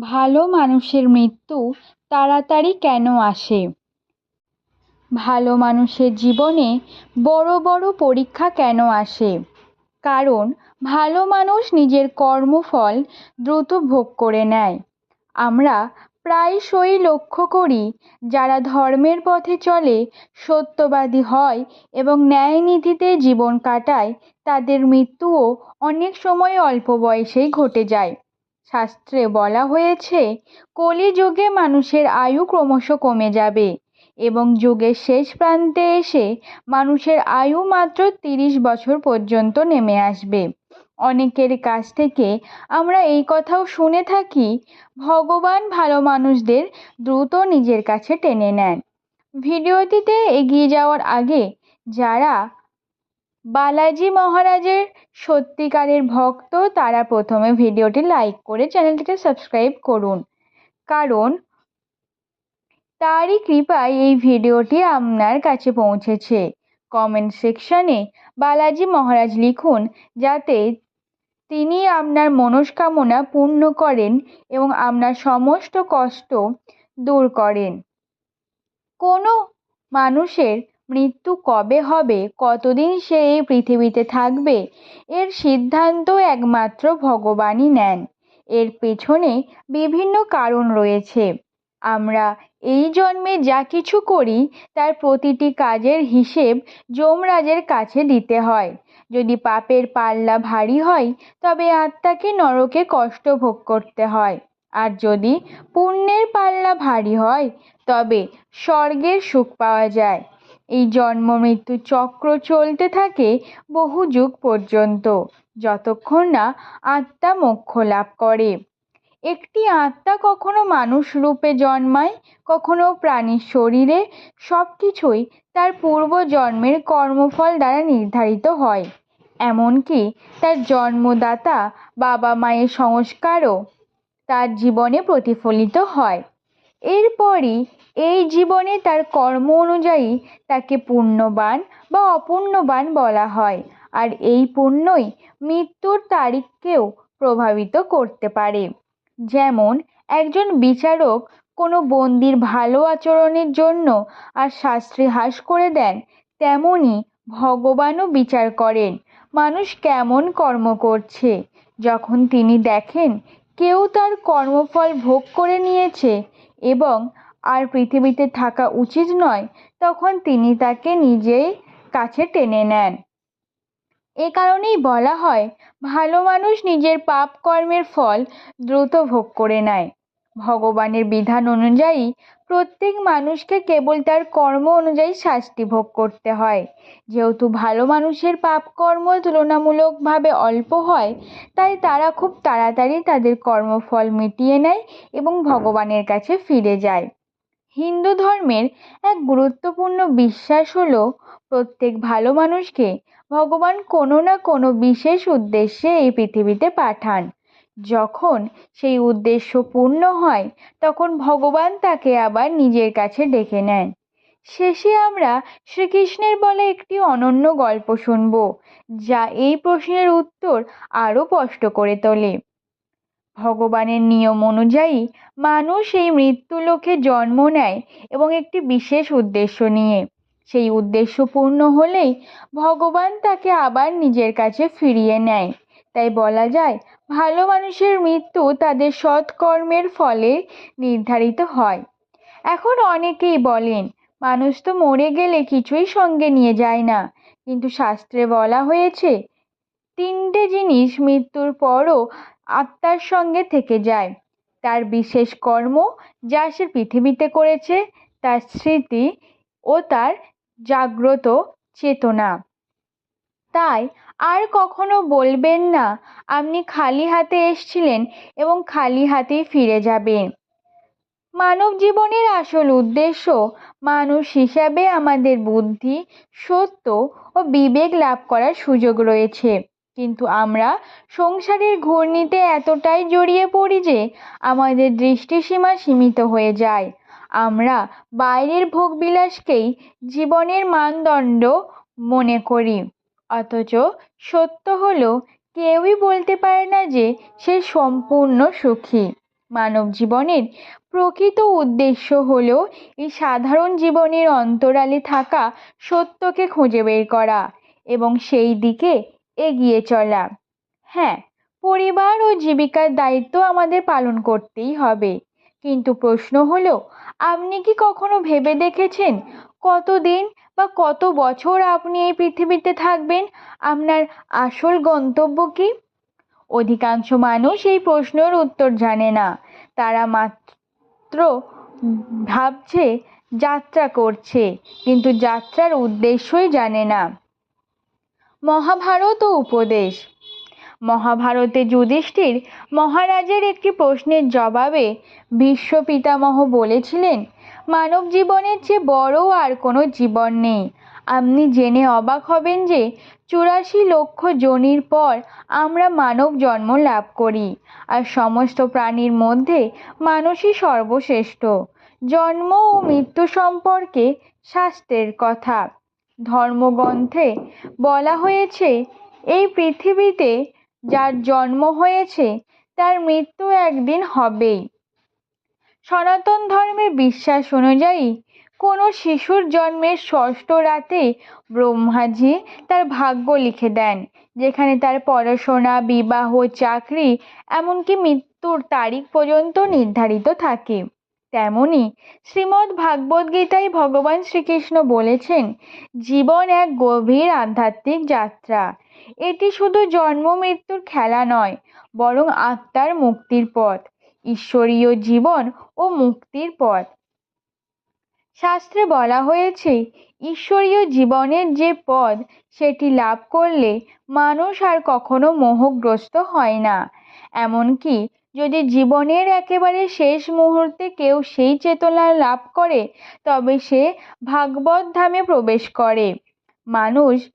ভালো মানুষের মৃত্যু তাড়াতাড়ি কেন আসে? ভালো মানুষের জীবনে বড় বড় পরীক্ষা কেন আসে? কারণ ভালো মানুষ নিজের কর্মফল দ্রুত ভোগ করে নেয়। আমরা প্রায়শই লক্ষ্য করি যারা ধর্মের পথে চলে, সত্যবাদী হয় এবং ন্যায়নীতিতে জীবন কাটায়, তাদের মৃত্যুও অনেক সময় অল্প বয়সেই ঘটে যায়। শাস্ত্রে বলা হয়েছে, কলিযুগে মানুষের আয়ু ক্রমশ কমে যাবে এবং যুগের শেষ প্রান্তে এসে মানুষের আয়ু মাত্র তিরিশ বছর পর্যন্ত নেমে আসবে। অনেকের কাছ থেকে আমরা এই কথাও শুনে থাকি, ভগবান ভালো মানুষদের দ্রুত নিজের কাছে টেনে নেন। ভিডিওটিতে এগিয়ে যাওয়ার আগে, যারা বালাজি মহারাজের সত্যিকারের ভক্ত, তারা প্রথমে ভিডিওটি লাইক করে চ্যানেলটিকে সাবস্ক্রাইব করুন। কারণ তারই কৃপায় এই ভিডিওটি আপনার কাছে পৌঁছেছে। কমেন্ট সেকশনে বালাজি মহারাজ লিখুন, যাতে তিনি আপনার মনস্কামনা পূর্ণ করেন এবং আপনার সমস্ত কষ্ট দূর করেন। কোনো মানুষের মৃত্যু কবে হবে? কতদিন সে এই পৃথিবীতে থাকবে? এর সিদ্ধান্ত একমাত্র ভগবানই নেন। এর পেছনে বিভিন্ন কারণ রয়েছে। আমরা এই জন্মে যা কিছু করি, তার প্রতিটি কাজের হিসেব যমরাজের কাছে দিতে হয়। যদি পাপের পাল্লা ভারী হয়, তবে আত্মাকে নরকে কষ্ট ভোগ করতে হয়। আর যদি পুণ্যের পাল্লা ভারী হয়, তবে স্বর্গের সুখ পাওয়া যায়। এই জন্ম মৃত্যু চক্র চলতে থাকে বহু যুগ পর্যন্ত। যতক্ষণ না আত্মা মোক্ষ লাভ করে। একটি আত্মা কখনো মানুষ রূপে জন্মায়, কখনো প্রাণীর শরীরে সব কিছুই তার পূর্ব জন্মের কর্মফল দ্বারা নির্ধারিত হয়। এমনকি তার জন্মদাতা বাবা মায়ের সংস্কারও তার জীবনে প্রতিফলিত হয়। এরপরই এই জীবনে তার কর্ম অনুযায়ী তাকে পুণ্যবান বা অপুণ্যবান বলা হয়, আর এই পুণ্যই মৃত্যুর তারিখকেও প্রভাবিত করতে পারে। যেমন, একজন বিচারক কোনো বন্দির ভালো আচরণের জন্য আর শাস্ত্রে হ্রাস করে দেন তেমনই ভগবানও বিচার করেন। মানুষ কেমন কর্ম করছে? যখন তিনি দেখেন কেউ তার কর্মফল ভোগ করে নিয়েছে এবং আর পৃথিবীতে থাকা উচিত নয়, তখন তিনি তাকে নিজেই কাছে টেনে নেন। এ কারণেই বলা হয়, ভালো মানুষ নিজের পাপ কর্মের ফল দ্রুত ভোগ করে নেয়। ভগবানের বিধান অনুযায়ী প্রত্যেক মানুষকে কেবল তার কর্ম অনুযায়ী শাস্তি ভোগ করতে হয়। যেহেতু ভালো মানুষের পাপ কর্ম তুলনামূলকভাবে অল্প হয়, তাই তারা খুব তাড়াতাড়ি তাদের কর্মফল মিটিয়ে নেয় এবং ভগবানের কাছে ফিরে যায়। হিন্দু ধর্মের এক গুরুত্বপূর্ণ বিশ্বাস হলো, প্রত্যেক ভালো মানুষকে ভগবান কোনো না কোনো বিশেষ উদ্দেশ্যে এই পৃথিবীতে পাঠান। যখন সেই উদ্দেশ্য পূর্ণ হয়, তখন ভগবান তাকে আবার নিজের কাছে ডেকে নেন। শেষে আমরা শ্রীকৃষ্ণের বলে একটি অনন্য গল্প শুনব, যা এই প্রশ্নের উত্তর আরও স্পষ্ট করে তোলে। ভগবানের নিয়ম অনুযায়ী, মানুষ এই মৃত্যুলোকে জন্ম নেয় এবং একটি বিশেষ উদ্দেশ্য নিয়ে। সেই উদ্দেশ্য পূর্ণ হলেই ভগবান তাকে আবার নিজের কাছে ফিরিয়ে নেয়। তাই বলা যায় ভালো মানুষের মৃত্যু তাদের সৎকর্মের ফলে নির্ধারিত হয়। এখন অনেকেই বলেন, মানুষ তো মরে গেলে কিছুই সঙ্গে নিয়ে যায় না। কিন্তু শাস্ত্রে বলা হয়েছে, তিনটে জিনিস মৃত্যুর পরও আত্মার সঙ্গে থেকে যায়। তার বিশেষ কর্ম যা সে পৃথিবীতে করেছে, তার স্মৃতি ও তার জাগ্রত চেতনা। তাই আর কখনো বলবেন না, আপনি খালি হাতে এসছিলেন এবং খালি হাতেই ফিরে যাবেন মানব জীবনের আসল উদ্দেশ্য মানুষ হিসাবে আমাদের বুদ্ধি, সত্য ও বিবেক লাভ করার সুযোগ রয়েছে। কিন্তু আমরা সংসারের ঘূর্ণিতে এতটাই জড়িয়ে পড়ি যে আমাদের দৃষ্টিসীমা সীমিত হয়ে যায়। আমরা বাইরের ভোগবিলাসকেই জীবনের মানদণ্ড মনে করি। অথচ সত্য হলো, কেউই বলতে পারে না যে সে সম্পূর্ণ সুখী। মানব জীবনের প্রকৃত উদ্দেশ্য হল এই সাধারণ জীবনের অন্তরালে থাকা সত্যকে খুঁজে বের করা এবং সেই দিকে এগিয়ে চলা। হ্যাঁ পরিবার ও জীবিকার দায়িত্ব আমাদের পালন করতেই হবে। কিন্তু প্রশ্ন হলো, আপনি কি কখনো ভেবে দেখেছেন কতদিন বা কত বছর আপনি এই পৃথিবীতে থাকবেন? আপনার আসল গন্তব্য কি? অধিকাংশ মানুষ এই প্রশ্নের উত্তর জানে না। তারা মাত্র ভাবছে, যাত্রা করছে, কিন্তু যাত্রার উদ্দেশ্যই জানে না। মহাভারত ও উপদেশ। মহাভারতে যুধিষ্ঠির মহারাজের একটি প্রশ্নের জবাবে বিশ্ব পিতামহ বলেছিলেন মানব জীবনের চেয়ে বড় আর কোনো জীবন নেই। আপনি জেনে অবাক হবেন যে চুরাশি লক্ষ জনির পর আমরা মানব জন্ম লাভ করি আর সমস্ত প্রাণীর মধ্যে মানুষই সর্বশ্রেষ্ঠ। জন্ম ও মৃত্যু সম্পর্কে শাস্ত্রের কথা। ধর্মগ্রন্থে বলা হয়েছে, এই পৃথিবীতে যার জন্ম হয়েছে, তার মৃত্যু একদিন হবেই। সনাতন ধর্মের বিশ্বাস অনুযায়ী কোনো শিশুর জন্মের ষষ্ঠ রাতে ব্রহ্মাজি তার ভাগ্য লিখে দেন, যেখানে তার পড়াশোনা, বিবাহ, চাকরি, এমনকি মৃত্যুর তারিখ পর্যন্ত নির্ধারিত থাকে। তেমনি শ্রীমদ্ ভাগবত গীতায় ভগবান শ্রীকৃষ্ণ বলেছেন, জীবন এক গভীর আধ্যাত্মিক যাত্রা। এটি শুধু জন্ম মৃত্যুর খেলা নয়, বরং আত্মার মুক্তির পথ। ঈশ্বরীয় জীবন ও মুক্তির পথ। শাস্ত্রে বলা হয়েছে, ঈশ্বরীয় জীবনের যে পদ সেটি লাভ করলে মানুষ আর কখনো মোহগ্রস্ত হয় না। এমনকি যদি জীবনের একেবারে শেষ মুহূর্তে কেউ সেই চেতনা লাভ করে, তবে সে ভাগবত ধামে প্রবেশ করে। মানুষ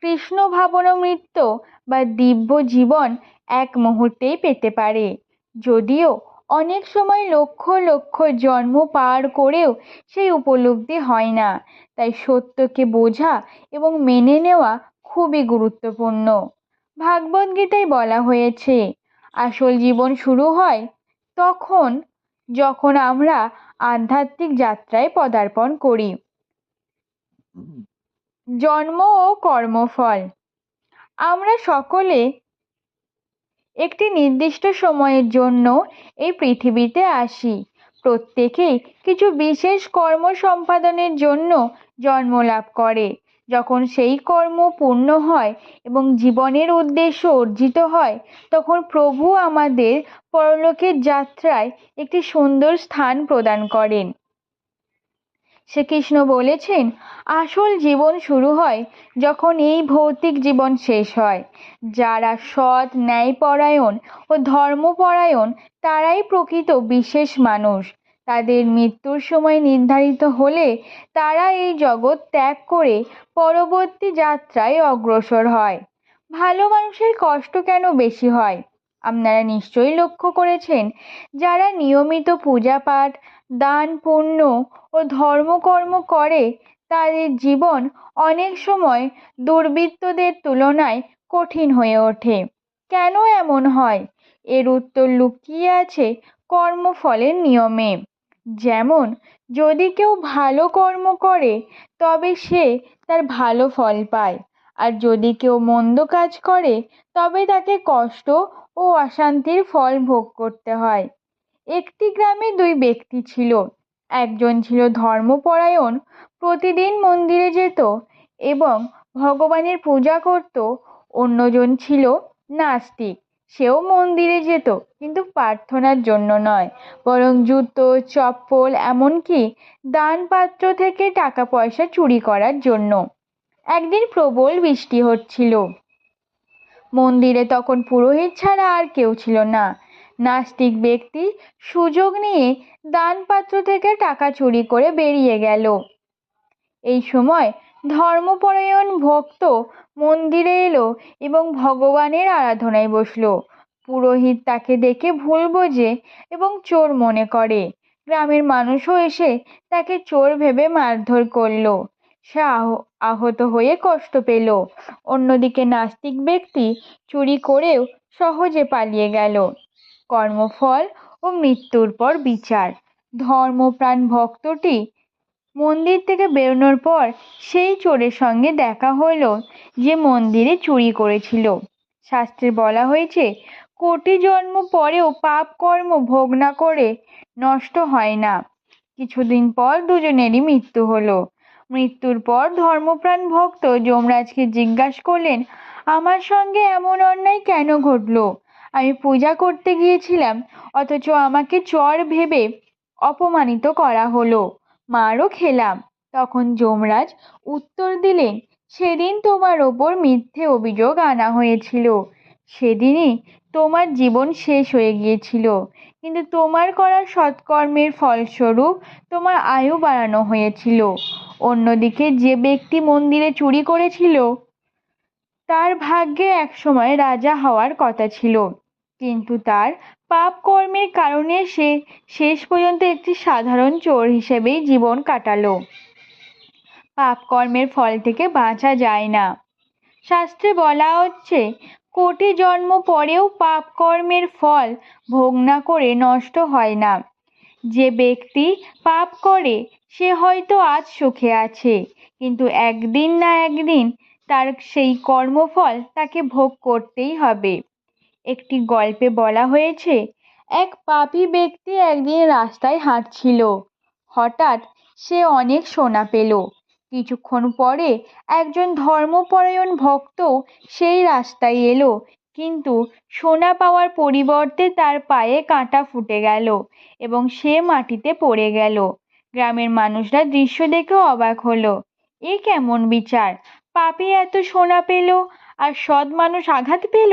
কৃষ্ণ ভাবনামৃত্য বা দিব্য জীবন এক মুহূর্তেই পেতে পারে। যদিও অনেক সময় লক্ষ লক্ষ জন্ম পার করেও সেই উপলব্ধি হয় না। তাই সত্যকে বোঝা এবং মেনে নেওয়া খুবই গুরুত্বপূর্ণ। ভাগবত গীতায় বলা হয়েছে আসল জীবন শুরু হয় তখন যখন আমরা আধ্যাত্মিক যাত্রায় পদার্পণ করি। জন্ম ও কর্মফল। আমরা সকলে একটি নির্দিষ্ট সময়ের জন্য এই পৃথিবীতে আসি। প্রত্যেকেই কিছু বিশেষ কর্ম সম্পাদনের জন্য জন্ম লাভ করে। যখন সেই কর্ম পূর্ণ হয় এবং জীবনের উদ্দেশ্য অর্জিত হয়, তখন প্রভু আমাদের পরলোকের যাত্রায় একটি সুন্দর স্থান প্রদান করেন। শ্রীকৃষ্ণ বলেছেন, আসল জীবন শুরু হয় যখন এই ভৌতিক জীবন শেষ হয়। যারা সৎ ন্যায়পরায়ণ ও ধর্মপরায়ণ, তারাই প্রকৃত বিশেষ মানুষ। তাদের মৃত্যুর সময় নির্ধারিত হলে তারা এই জগৎ ত্যাগ করে পরবর্তী যাত্রায় অগ্রসর হয়। ভালো মানুষের কষ্ট কেন বেশি হয়? আপনারা নিশ্চয়ই লক্ষ্য করেছেন, যারা নিয়মিত পূজা পাঠ দান, পুণ্য ও ধর্মকর্ম করে, তাদের জীবন অনেক সময় দুর্বৃত্তদের তুলনায় কঠিন হয়ে ওঠে। কেন এমন হয়? এর উত্তর লুকিয়ে আছে কর্মফলের নিয়মে। যেমন, যদি কেউ ভালো কর্ম করে, তবে সে তার ভালো ফল পায়। আর যদি কেউ মন্দ কাজ করে, তবে তাকে কষ্ট ও অশান্তির ফল ভোগ করতে হয়। একটি গ্রামে দুই ব্যক্তি ছিল। একজন ছিল ধর্মপরায়ণ, প্রতিদিন মন্দিরে যেত এবং ভগবানের পূজা করত। অন্যজন ছিল নাস্তিক, সেও মন্দিরে যেত, কিন্তু প্রার্থনার জন্য নয়। বরং জুতো, চপ্পল, এমনকি দানপাত্র থেকে টাকা পয়সা চুরি করার জন্য। একদিন প্রবল বৃষ্টি হচ্ছিল। মন্দিরে তখন পুরোহিত ছাড়া আর কেউ ছিল না। নাস্তিক ব্যক্তি সুযোগ নিয়ে দানপাত্র থেকে টাকা চুরি করে বেরিয়ে গেল। এই সময় ধর্মপরায়ণ ভক্ত মন্দিরে এলো এবং ভগবানের আরাধনায় বসল। পুরোহিত তাকে দেখে ভুল বোঝে এবং চোর মনে করে। গ্রামের মানুষও এসে তাকে চোর ভেবে মারধর করল। সে আহত হয়ে কষ্ট পেল। অন্যদিকে নাস্তিক ব্যক্তি চুরি করেও সহজে পালিয়ে গেল। কর্মফল ও মৃত্যুর পর বিচার। ধর্মপ্রাণ ভক্তটি মন্দির থেকে বেরোনোর পর সেই চোরের সঙ্গে দেখা হলো যে মন্দিরে চুরি করেছিল। শাস্ত্রে বলা হয়েছে, কোটি জন্ম পরেও পাপ কর্ম ভোগ না করে নষ্ট হয় না। কিছুদিন পর দুজনেরই মৃত্যু হলো। মৃত্যুর পর ধর্মপ্রাণ ভক্ত যমরাজকে জিজ্ঞাসা করলেন, আমার সঙ্গে এমন অন্যায় কেন ঘটলো? আমি পূজা করতে গিয়েছিলাম, অথচ আমাকে চর ভেবে অপমানিত করা হলো। মারও খেলাম। তখন যমরাজ উত্তর দিলেন, সেদিন তোমার ওপর মিথ্যে অভিযোগ আনা হয়েছিল। সেদিনই তোমার জীবন শেষ হয়ে গিয়েছিল। কিন্তু তোমার করা সৎকর্মের ফলস্বরূপ তোমার আয়ু বাড়ানো হয়েছিল। অন্যদিকে যে ব্যক্তি মন্দিরে চুরি করেছিল, তার ভাগ্যে একসময় রাজা হওয়ার কথা ছিল। কিন্তু তার পাপ কর্মের কারণে সে শেষ পর্যন্ত একটি সাধারণ চোর হিসেবেই জীবন কাটালো। পাপ কর্মের ফল থেকে বাঁচা যায় না। শাস্ত্রে বলা হচ্ছে, কোটি জন্ম পরেও পাপ কর্মের ফল ভোগ না করে নষ্ট হয় না। যে ব্যক্তি পাপ করে, সে হয়তো আজ সুখে আছে, কিন্তু একদিন না একদিন তার সেই কর্মফল তাকে ভোগ করতেই হবে। একটি গল্পে বলা হয়েছে, এক পাপি ব্যক্তি একদিন রাস্তায় হাঁটছিল। হঠাৎ সে অনেক সোনা পেল। কিছুক্ষণ পরে একজন ধর্মপরায়ণ ভক্ত সেই রাস্তায় এলো, কিন্তু সোনা পাওয়ার পরিবর্তে তার পায়ে কাঁটা ফুটে গেল এবং সে মাটিতে পড়ে গেল। গ্রামের মানুষরা দৃশ্য দেখে অবাক হলো। এ কেমন বিচার? পাপি এত সোনা পেল আর সৎ মানুষ আঘাত পেল?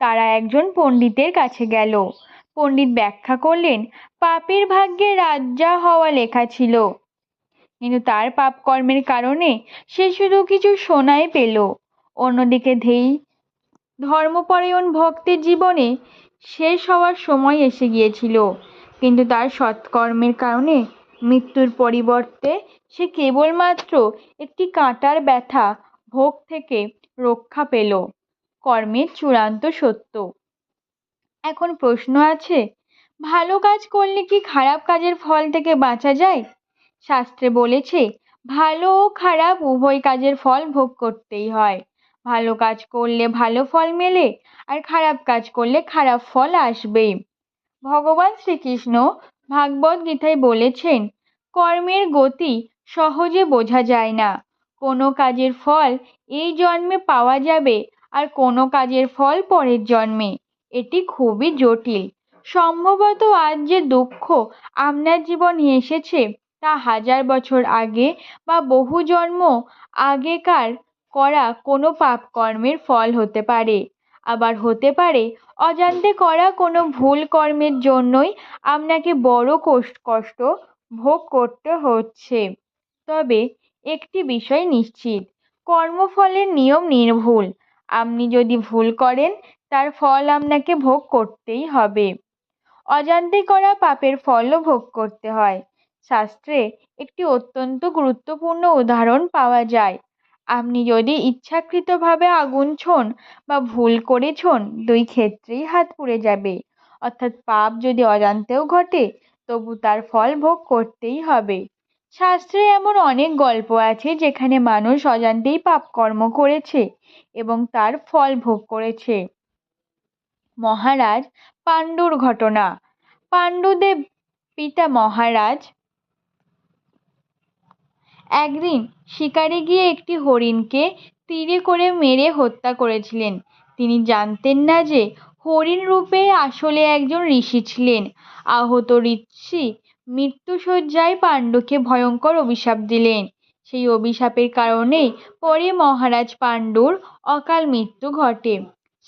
তারা একজন পণ্ডিতের কাছে গেল। পণ্ডিত ব্যাখ্যা করলেন, পাপের ভাগ্যে রাজা হওয়া লেখা ছিল। কিন্তু তার পাপ কর্মের কারণে সে শুধু কিছু সোনাই পেল। অন্যদিকে ধেই ধর্মপরায়ণ ভক্তের জীবনে শেষ হওয়ার সময় এসে গিয়েছিল। কিন্তু তার সৎকর্মের কারণে মৃত্যুর পরিবর্তে সে কেবলমাত্র একটি কাঁটার ব্যথা ভোগ থেকে রক্ষা পেল। কর্মের চূড়ান্ত সত্য। এখন প্রশ্ন আছে, ভালো কাজ করলে কি খারাপ কাজের ফল থেকে বাঁচা যায়? শাস্ত্রে বলেছে, ভালো ও খারাপ উভয় কাজের ফল ভোগ করতেই হয়। ভালো কাজ করলে ভালো ফল মেলে, আর খারাপ কাজ করলে খারাপ ফল আসবেই ভগবান শ্রীকৃষ্ণ ভাগবত গীতায় বলেছেন, কর্মের গতি সহজে বোঝা যায় না। কোনো কাজের ফল এই জন্মে পাওয়া যাবে আর কোনো কাজের ফল পরের জন্মে। এটি খুবই জটিল। সম্ভবত আজ যে দুঃখ আপনার জীবনে এসেছে, তা হাজার বছর আগে বা বহু জন্ম আগেকার করা কোনো পাপ কর্মের ফল হতে পারে। আবার হতে পারে, অজান্তে করা কোনো ভুল কর্মের জন্যই আপনাকে বড় কষ্ট ভোগ করতে হচ্ছে। তবে একটি বিষয় নিশ্চিত, কর্মফলের নিয়ম নির্ভুল। আপনি যদি ভুল করেন, তার ফল আপনাকে ভোগ করতেই হবে। অজান্তে করা পাপের ফলও ভোগ করতে হয়। শাস্ত্রে একটি অত্যন্ত গুরুত্বপূর্ণ উদাহরণ পাওয়া যায়। আপনি যদি ইচ্ছাকৃতভাবে আগুন ছোঁন বা ভুল করে ছোঁন, দুই ক্ষেত্রেই হাত পুড়ে যাবে। অর্থাৎ পাপ যদি অজান্তেও ঘটে, তবু তার ফল ভোগ করতেই হবে। শাস্ত্রে এমন অনেক গল্প আছে যেখানে মানুষ অজান্তেই পাপ কর্ম করেছে এবং তার ফল ভোগ করেছে। মহারাজ, পাণ্ডুর ঘটনা। পাণ্ডুদেব পিতা মহারাজ একদিন শিকারে গিয়ে একটি হরিণকে তীরে করে মেরে হত্যা করেছিলেন। তিনি জানতেন না যে হরিণ রূপে আসলে একজন ঋষি ছিলেন। আহত ঋষি মৃত্যুশয্যায় পাণ্ডুকে ভয়ঙ্কর অভিশাপ দিলেন। সেই অভিশাপের কারণেই পরে মহারাজ পাণ্ডুর অকাল মৃত্যু ঘটে।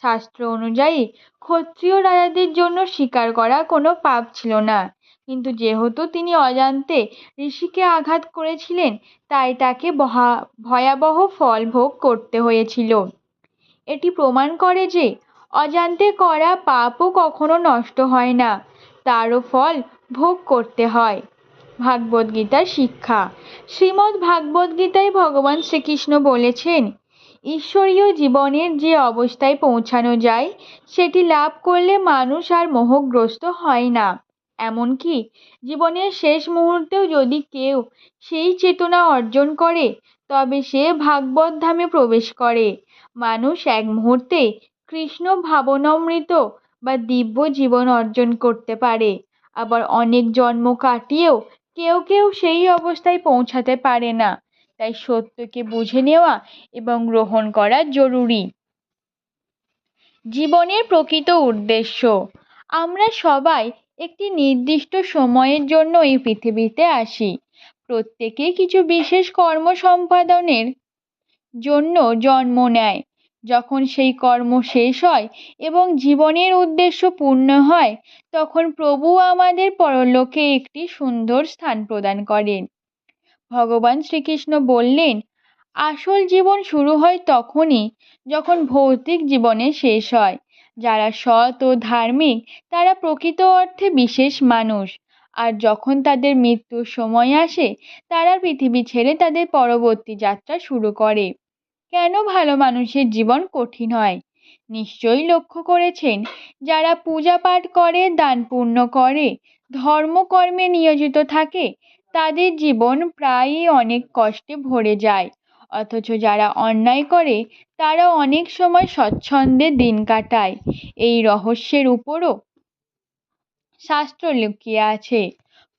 শাস্ত্র অনুযায়ী ক্ষত্রিয় রাজাদের জন্য শিকার করা কোনো পাপ ছিল না। কিন্তু যেহেতু তিনি অজান্তে ঋষিকে আঘাত করেছিলেন, তাই তাকে ভয়াবহ ফল ভোগ করতে হয়েছিল। এটি প্রমাণ করে যে অজান্তে করা পাপও কখনো নষ্ট হয় না। তারও ফল ভোগ করতে হয়। ভাগবত গীতার শিক্ষা। শ্রীমদ্ ভাগবত গীতায় ভগবান শ্রীকৃষ্ণ বলেছেন, ঈশ্বরীয় জীবনের যে অবস্থায় পৌঁছানো যায়, সেটি লাভ করলে মানুষ আর মোহগ্রস্ত হয় না। এমনকি জীবনের শেষ মুহূর্তেও যদি কেউ সেই চেতনা অর্জন করে, তবে সে ভাগবত ধামে প্রবেশ করে। মানুষ এক মুহূর্তে কৃষ্ণ ভাবনামৃত বা দিব্য জীবন অর্জন করতে পারে। আবার অনেক জন্ম কাটিয়েও কেউ কেউ সেই অবস্থায় পৌঁছাতে পারে না। তাই সত্যকে বুঝে নেওয়া এবং গ্রহণ করা জরুরি। জীবনের প্রকৃত উদ্দেশ্য। আমরা সবাই একটি নির্দিষ্ট সময়ের জন্য এই পৃথিবীতে আসি। প্রত্যেকে কিছু বিশেষ কর্ম সম্পাদনের জন্য জন্ম নেয়। যখন সেই কর্ম শেষ হয় এবং জীবনের উদ্দেশ্য পূর্ণ হয়, তখন প্রভু আমাদের পরলোকে একটি সুন্দর স্থান প্রদান করেন। ভগবান শ্রীকৃষ্ণ বললেন, আসল জীবন শুরু হয় তখনই যখন ভৌতিক জীবনে শেষ হয়। যারা সৎ ও ধার্মিক, তারা প্রকৃত অর্থে বিশেষ মানুষ। আর যখন তাদের মৃত্যুর সময় আসে, তারা পৃথিবী ছেড়ে তাদের পরবর্তী যাত্রা শুরু করে। কেন ভালো মানুষের জীবন কঠিন হয়? নিশ্চয়ই লক্ষ্য করেছেন, যারা পূজা পাঠ করে, দান পুণ্য করে, ধর্মকর্মে নিয়োজিত থাকে, তাদের জীবন প্রায়ই অনেক কষ্টে ভরে যায়। অথচ যারা অন্যায় করে, তারা অনেক সময় স্বচ্ছন্দে দিন কাটায়। এই রহস্যের উপরও শাস্ত্র লুকিয়ে আছে।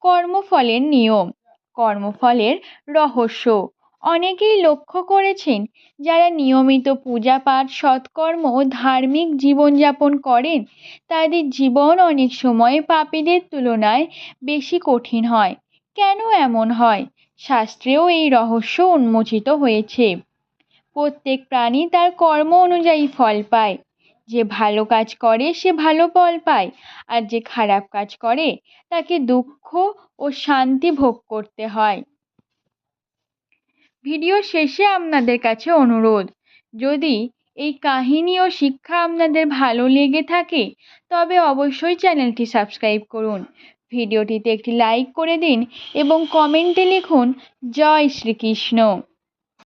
কর্মফলের নিয়ম, কর্মফলের রহস্য। অনেকেই লক্ষ্য করেছেন যারা নিয়মিত পূজা পাঠ, সৎকর্ম ও ধার্মিক জীবনযাপন করেন, তাদের জীবন অনেক সময় পাপীদের তুলনায় বেশি কঠিন হয়। কেন এমন হয়? শাস্ত্রেও এই রহস্য উন্মোচিত হয়েছে। প্রত্যেক প্রাণী তার কর্ম অনুযায়ী ফল পায়। যে ভালো কাজ করে, সে ভালো ফল পায়। আর যে খারাপ কাজ করে, তাকে দুঃখ ও শান্তি ভোগ করতে হয়। ভিডিও শেষে আপনাদের কাছে অনুরোধ, যদি এই কাহিনী ও শিক্ষা আপনাদের ভালো লেগে থাকে, তবে অবশ্যই চ্যানেলটি সাবস্ক্রাইব করুন। ভিডিওটিতে একটি লাইক করে দিন এবং কমেন্টে লিখুন, জয় শ্রীকৃষ্ণ।